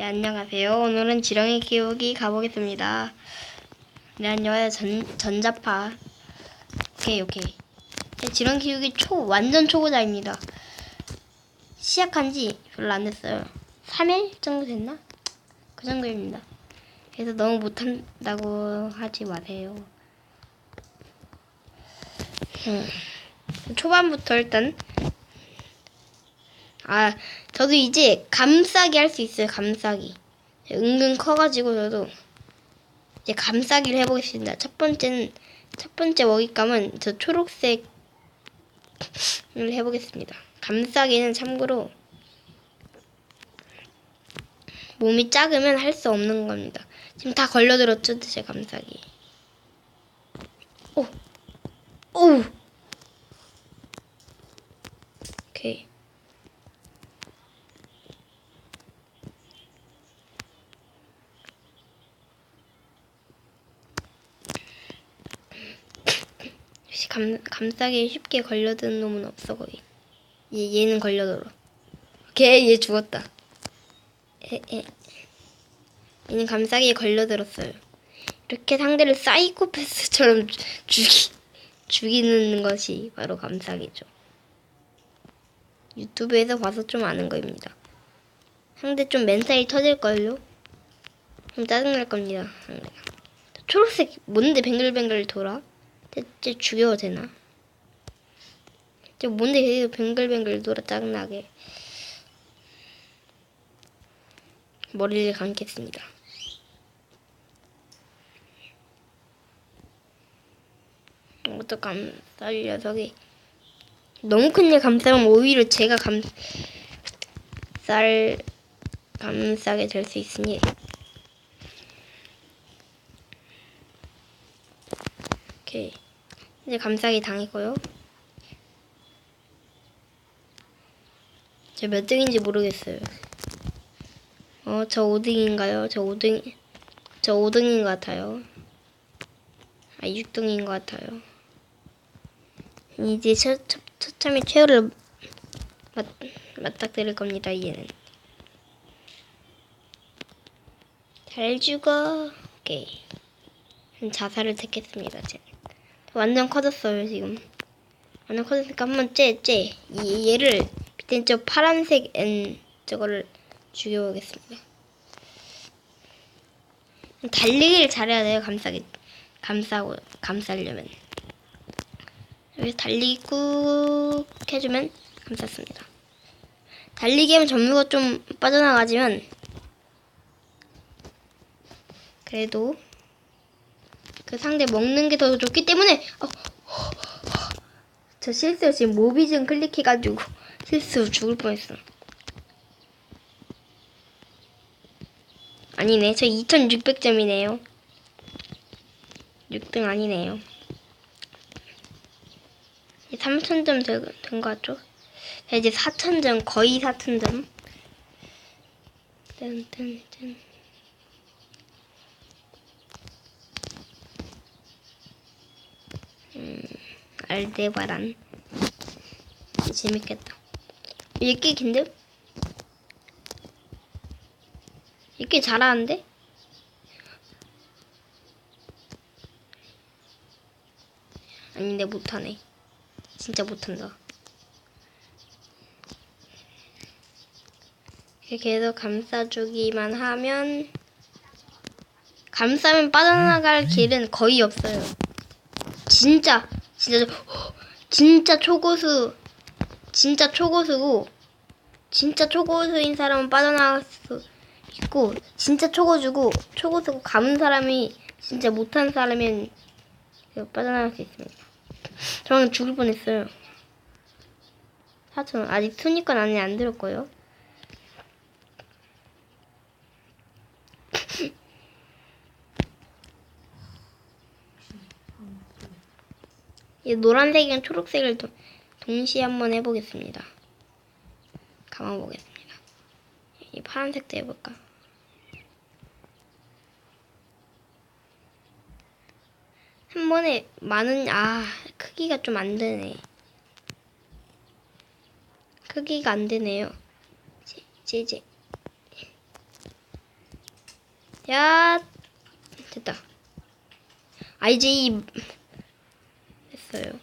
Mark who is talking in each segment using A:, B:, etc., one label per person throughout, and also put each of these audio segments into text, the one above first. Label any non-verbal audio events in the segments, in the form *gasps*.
A: 네, 안녕하세요. 오늘은 지렁이 키우기 가보겠습니다. 네, 안녕하세요. 전, 전자파. 오케이, 오케이. 네, 지렁이 키우기 초, 완전 초보자입니다. 시작한 지 별로 안 됐어요. 3일 정도 됐나? 그 정도입니다. 그래서 너무 못한다고 하지 마세요. 음, 초반부터 일단 아, 저도 이제 감싸기 할 수 있어요. 감싸기. 은근 커가지고 저도 이제 감싸기를 해보겠습니다. 첫 번째는 첫 번째 먹잇감은 저 초록색을 해보겠습니다. 감싸기는 참고로 몸이 작으면 할 수 없는 겁니다. 지금 다 걸려들었죠, 제 감싸기. 오, 오, 오케이. 역시 감, 감싸기에 쉽게 걸려드는 놈은 없어 거의. 얘, 얘는 걸려들어. 걔얘 죽었다. 에, 에. 얘는 감싸기에 걸려들었어요. 이렇게 상대를 사이코패스처럼 주- *laughs* 죽이, 죽이는 것이 바로 감싸기죠. 유튜브에서 봐서 좀 아는 거입니다. 상대 좀 멘탈이 터질걸요? 좀 짜증날 겁니다 상대가. 초록색 뭔데? 뱅글뱅글 돌아? 대체 죽여도 되나? 저 뭔데 계속 뱅글뱅글 돌아 짜증나게 머리를 감겠습니다. 어떡 감쌀 녀석이 너무 큰 일 감싸면 오히려 제가 감쌀 감싸게 될 수 있으니 오케이. 이제 감싸기 당했고요. 저 몇 등인지 모르겠어요. 어, 저 5등인가요? 저 5등, 저 5등인 것 같아요. 아, 6등인 것 같아요. 이제 첫, 첫, 처참히 최후를 맞, 맞닥뜨릴 겁니다, 얘는. 잘 죽어. 오케이. 자살을 택했습니다, 쟤. 완전 커졌어요, 지금. 완전 커졌으니까 한번 째, 째. 이, 얘를 밑에 저 파란색 N 저거를 죽여보겠습니다. 달리기를 잘해야 돼요, 감싸기. 감싸고, 감싸려면. 여기 달리기 꾹 해주면 감쌌습니다. 달리기 하면 전무가 좀 빠져나가지만, 그래도 그 상대 먹는 게 더 좋기 때문에 어, 저 실수 지금 모비즘 클릭해가지고 실수 죽을 뻔했어. 아니네, 저 2,600점이네요. 6등 아니네요. 3,000점 된것 같죠? 자, 이제 4,000점, 거의 4,000점. 뜬뜬뜬. 알데바란. 재밌겠다. 읽기 긴데? 읽기 잘하는데? 아닌데 못하네. 진짜 못한다. 계속 감싸주기만 하면 감싸면 빠져나갈 길은 거의 없어요. 진짜 진짜 진짜 초고수 진짜 초고수고 진짜 초고수인 사람은 빠져나갈 수 있고 진짜 초고주고 초고수고 감은 사람이 진짜 못한 사람은 빠져나갈 수 있습니다. 저는 죽을 뻔했어요. 사촌 아직 순위권 안에 안 들었고요. 이 노란색이랑 초록색을 도, 동시에 한번 해보겠습니다. 감아보겠습니다. 이 파란색도 해볼까? 한 번에 많은 아 크기가 좀 안 되네. 크기가 안 되네요. 제, 제, 제. 야 됐다. 아 이제 이 됐어요.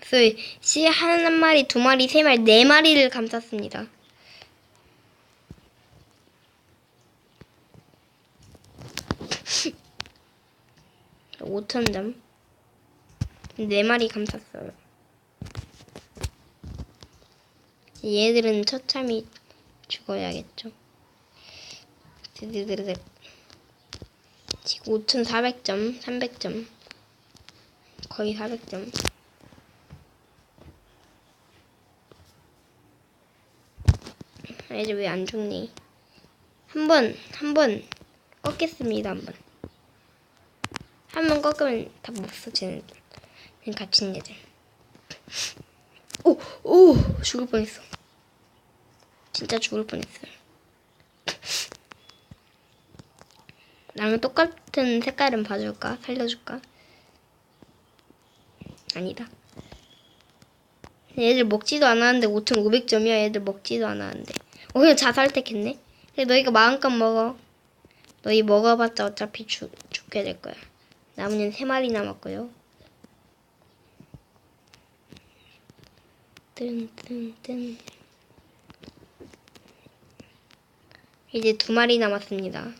A: 그래서 씨한 마리, 두 마리, 세 마리, 네 마리를 감쌌습니다. *laughs* 오천 점. 네 마리 감쌌어요. 얘들은 처참히 죽어야겠죠. 드드드드. 지금 5,400점, 300점. 거의 400점. 아, 이제 왜 안 죽니? 한 번, 한 번 꺾겠습니다, 한 번. 한 번 꺾으면 다 못 써, 쟤는. 쟤는 갇힌 애들. 오, 오! 죽을 뻔했어. 진짜 죽을 뻔했어요. 나랑 똑같은 색깔은 봐줄까? 살려줄까? 아니다. 얘들 먹지도 않았는데 5,500점이야. 얘들 먹지도 않았는데. 어, 그냥 자살택했네. 그래, 너희가 마음껏 먹어. 너희 먹어봤자 어차피 죽, 죽게 될 거야. 나무는 세 마리 남았고요. 뜬뜬뜬. 이제 두 마리 남았습니다.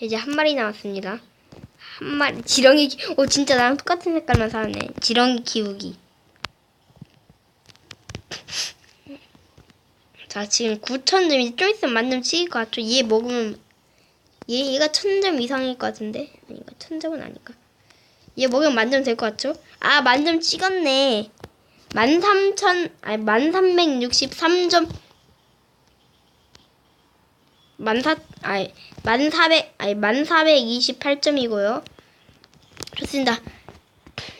A: 이제 한 마리 남았습니다. 한 마리 지렁이 키- 어 진짜 나랑 똑같은 색깔만 사네. 지렁이 키우기. *laughs* 자 지금 9,000점이 좀 있으면 만점 찍을 것 같죠? 얘 먹으면 얘 얘가 1,000점 이상일 것 같은데 아닌가? 1,000점은 아닐까? 얘 먹으면 만점 될 것 같죠? 아 만점 찍었네. 13,000 아니 1363점 만사 아니 만사백 아니 만사백이십팔 점이고요. 좋습니다.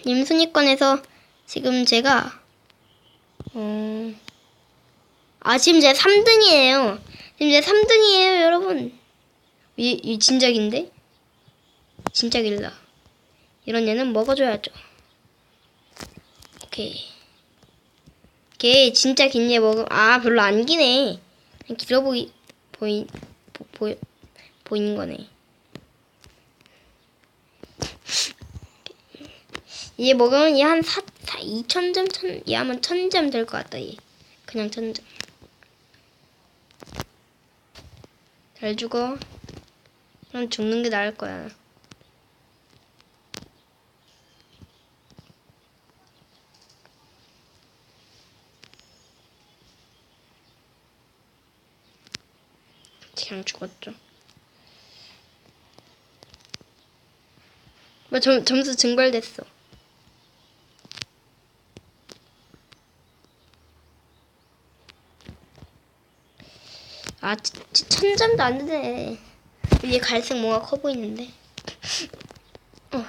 A: 님 순위권에서 지금 제가 어, 아 지금 제가 3등이에요. 지금 제가 3등이에요, 여러분. 이, 이 진작인데? 진작일라. 이런 얘는 먹어줘야죠. 오케이. 걔 진짜 긴얘 먹음. 아 별로 안 기네. 길어 보이 보이 보, 보 보이는 거네. 얘 먹으면 얘한 4, 4, 2,000점, 천, 얘 하면 1,000점 될 것 같다, 얘. 그냥 1,000점. 잘 죽어. 그럼 죽는 게 나을 거야. 그냥 죽었죠. 뭐 점, 점수 증발됐어. 아, 치- 치- 천 점도 안 되네. 얘 갈색 뭔가 커 보이는데. *laughs* 어.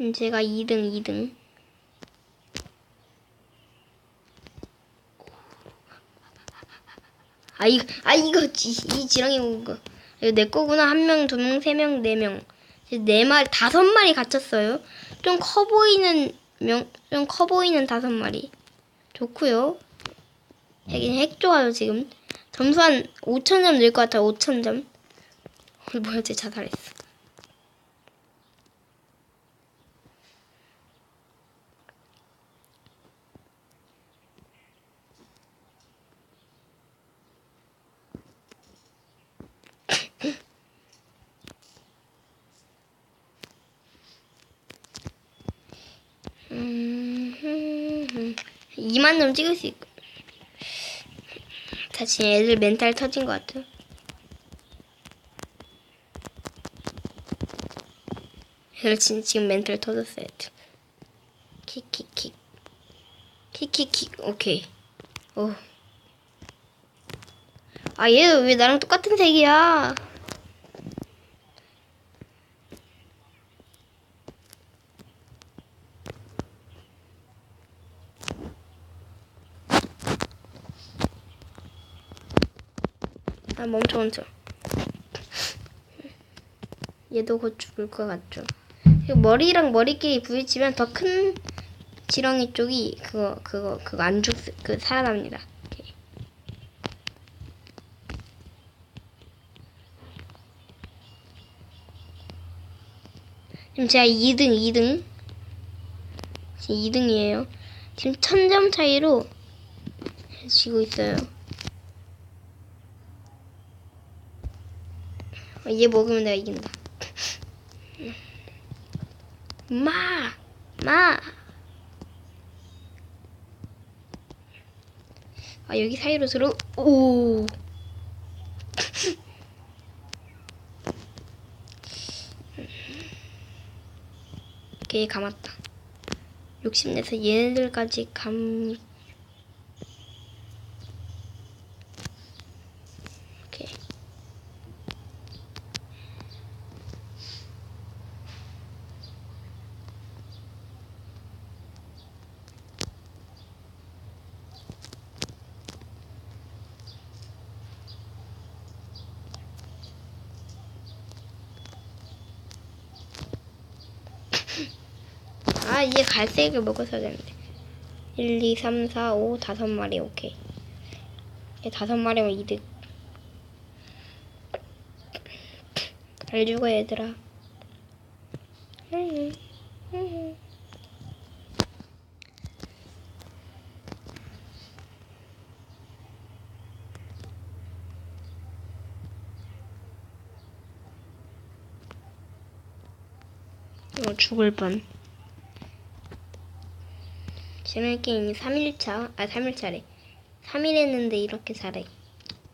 A: 음, *laughs* 제가 2등, 2등. 아 이거 아 이거 지, 이 지렁이 먹은 거. 이거 내 거구나. 한 명 두 명 세 명 네 명. 네 마리 다섯 마리 갇혔어요. 좀 커 보이는 명 좀 커 보이는 다섯 마리. 좋고요. 핵인 핵 좋아요 지금. 점수 한 5천 점될것 같아요. 5천 점. 어, 뭐야 쟤 자살했어 음, 2만 점 찍을 수 있고. 다시 애들 멘탈 터진 것 같아. 애들 진- 지금 멘탈 터졌어요. 킥킥킥. 킥킥킥. 오케이. 오. 아, 얘 왜 나랑 똑같은 색이야? 아, 멈춰, 멈춰. 얘도 곧 죽을 것 같죠? 그 머리랑 머리끼리 부딪히면 더 큰 지렁이 쪽이 그거 그거 그거 안 죽 그 살아납니다. 오케이. 지금 제가 2등 2등 지금 2등이에요. 지금 1000점 차이로 지고 있어요. 어, 얘 먹으면 내가 이긴다. 마! 마! 아, 여기 사이로 들어, 오! 오케이, 감았다. 욕심내서 얘네들까지 감, 오케이. 아, 얘 갈색을 먹어서 되는데. 1, 2, 3, 4, 5, 다섯 마리, 오케이. 얘 다섯 마리면 이득. 잘 죽어, 얘들아. 어, 죽을 뻔. 재밌 게임이 3일차, 아, 3일차래. 3일 했는데 이렇게 잘해.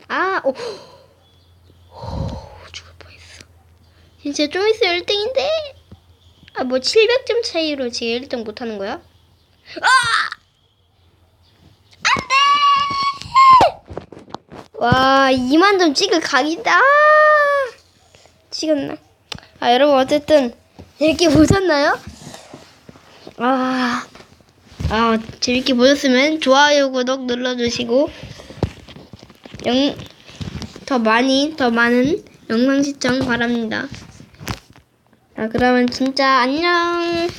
A: 아, 오, *gasps* 오, 죽을 뻔했어. 진짜 좀 있으면 1등인데? 아, 뭐 700점 차이로 지금 1등 못하는 거야? 아! 와, 2만 점 찍을 각이다. 찍었나? 아, 여러분, 어쨌든, 재밌게 보셨나요? 아, 아, 재밌게 보셨으면 좋아요, 구독 눌러주시고, 영, 더 많이, 더 많은 영상 시청 바랍니다. 자, 그러면 진짜 안녕!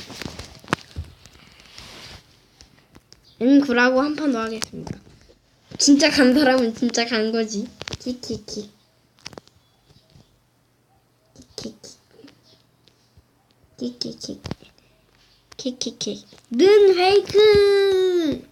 A: N9라고 한 판 더 하겠습니다. 진짜 간 사람은 진짜 간 거지. 키키키. 키키키. 키키키. 키키키. 는 페이크!